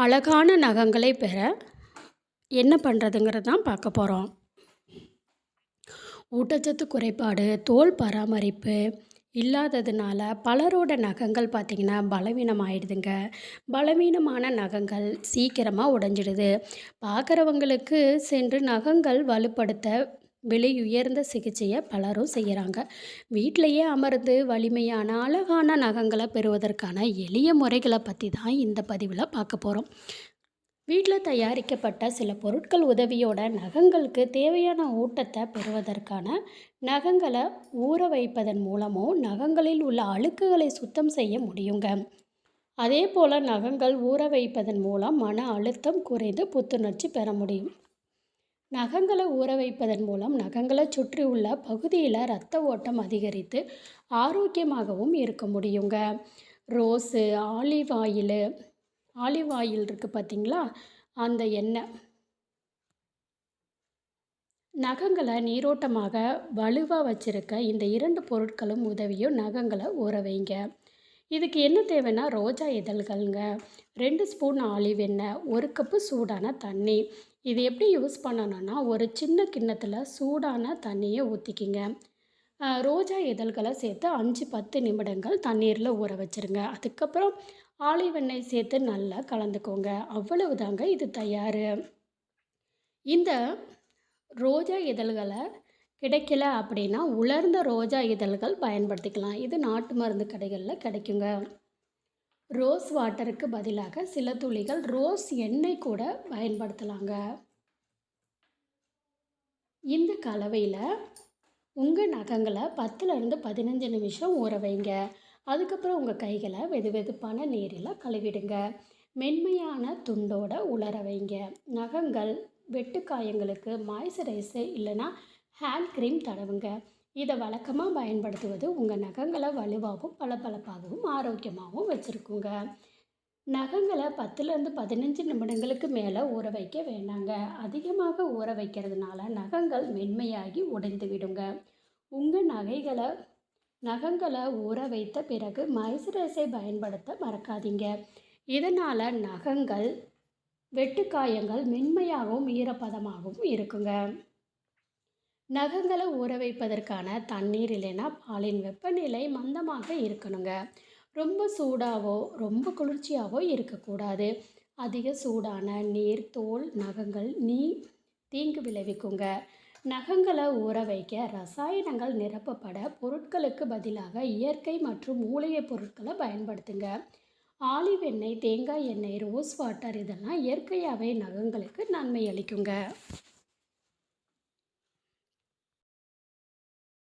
அழகான நகங்களை பெற என்ன பண்ணுறதுங்கிறது தான் பார்க்க போகிறோம் ஊட்டச்சத்து குறைபாடு தோல் பராமரிப்பு இல்லாததுனால பலரோட நகங்கள் பார்த்திங்கன்னா பலவீனம் ஆயிடுதுங்க பலவீனமான நகங்கள் சீக்கிரமாக உடைஞ்சிடுது. பார்க்குறவங்களுக்கு சென்று நகங்கள் வலுப்படுத்த விலை உயர்ந்த சிகிச்சையை பலரும் செய்கிறாங்க வீட்டிலையே அமர்ந்து வலிமையான அழகான நகங்களை பெறுவதற்கான எளிய முறைகளை பற்றி தான் இந்த பதிவில் பார்க்க போகிறோம் வீட்டில் தயாரிக்கப்பட்ட சில பொருட்கள் உதவியோட நகங்களுக்கு தேவையான ஊட்டத்தை பெறுவதற்கான நகங்களை ஊற வைப்பதன் மூலமும் நகங்களில் உள்ள அழுக்குகளை சுத்தம் செய்ய முடியுங்க. அதே போல் நகங்கள் ஊற வைப்பதன் மூலம் மன அழுத்தம் குறைந்து புத்துணர்ச்சி பெற முடியும். நகங்களை ஊற வைப்பதன் மூலம் நகங்களை சுற்றி உள்ள பகுதியில் ரத்த ஓட்டம் அதிகரித்து ஆரோக்கியமாகவும் இருக்க முடியுங்க. Rose olive oil olive oil இருக்குது பார்த்தீங்களா அந்த எண்ணெய். நகங்களை நீரோட்டமாக வலுவாக வச்சுருக்க இந்த இரண்டு பொருட்களும் உதவியும் நகங்களை ஊற வைங்க. இதுக்கு என்ன தேவைன்னா ரோஜா இதழ்கள்ங்க. ரெண்டு ஸ்பூன் ஆலிவ் எண்ணெய் ஒரு கப்பு சூடான தண்ணி இது எப்படி யூஸ் பண்ணணும்னா ஒரு சின்ன கிண்ணத்தில் சூடான தண்ணியை ஊற்றிக்கிங்க ரோஜா இதழ்களை சேர்த்து அஞ்சு பத்து நிமிடங்கள் தண்ணீரில் ஊற வச்சுருங்க. அதுக்கப்புறம் ஆலிவ் எண்ணெய் சேர்த்து நல்லா கலந்துக்கோங்க. அவ்வளவு தாங்க இது தயார். இந்த ரோஜா இதழ்களை கிடைக்கல அப்படின்னா உலர்ந்த ரோஜா இதழ்கள் பயன்படுத்திக்கலாம். இது நாட்டு மருந்து கடைகளில் கிடைக்குங்க. ரோஸ் வாட்டருக்கு பதிலாக சில துளிகள் ரோஸ் எண்ணெய் கூட பயன்படுத்தலாங்க. இந்த கலவையில் உங்கள் நகங்களை பத்துலேருந்து பதினஞ்சு நிமிஷம் ஊற வைங்க. அதுக்கப்புறம் உங்கள் கைகளை வெது வெதுப்பான நீரில் கழுவிடுங்க. மென்மையான துண்டோட உலர வைங்க. நகங்கள் வெட்டுக்காயங்களுக்கு மாய்ஸ்சரைஸர் இல்லைன்னா ஹேண்ட் க்ரீம் தடவுங்க. இதை வழக்கமாக பயன்படுத்துவது உங்கள் நகங்களை வலுவாகவும் பளபளப்பாகவும் ஆரோக்கியமாகவும் வச்சுருக்குங்க. நகங்களை பத்துலேருந்து பதினஞ்சு நிமிடங்களுக்கு மேலே ஊற வைக்க வேண்டாங்க அதிகமாக ஊற வைக்கிறதுனால நகங்கள் மென்மையாகி உடைந்து விடுங்க. உங்கள் நகைகளை நகங்களை ஊற வைத்த பிறகு மைசரைஸை பயன்படுத்த மறக்காதீங்க. இதனால் நகங்கள் வெட்டுக்காயங்கள் மென்மையாகவும் ஈரப்பதமாகவும் இருக்குங்க. நகங்களை ஊற வைப்பதற்கான தண்ணீர் இல்லைன்னா பாலின் வெப்பநிலை மந்தமாக இருக்கணுங்க. ரொம்ப சூடாகவோ ரொம்ப குளிர்ச்சியாகவோ இருக்கக்கூடாது. அதிக சூடான நீர் தோல் நகங்கள் நீ தீங்கு விளைவிக்குங்க. நகங்களை ஊற வைக்க ரசாயனங்கள் நிரப்பப்பட பொருட்களுக்கு பதிலாக இயற்கை மற்றும் மூலிகை பொருட்களை பயன்படுத்துங்க. ஆலிவ் எண்ணெய் தேங்காய் எண்ணெய் ரோஸ் வாட்டர் இதெல்லாம் இயற்கையாகவே நகங்களுக்கு நன்மை அளிக்குங்க.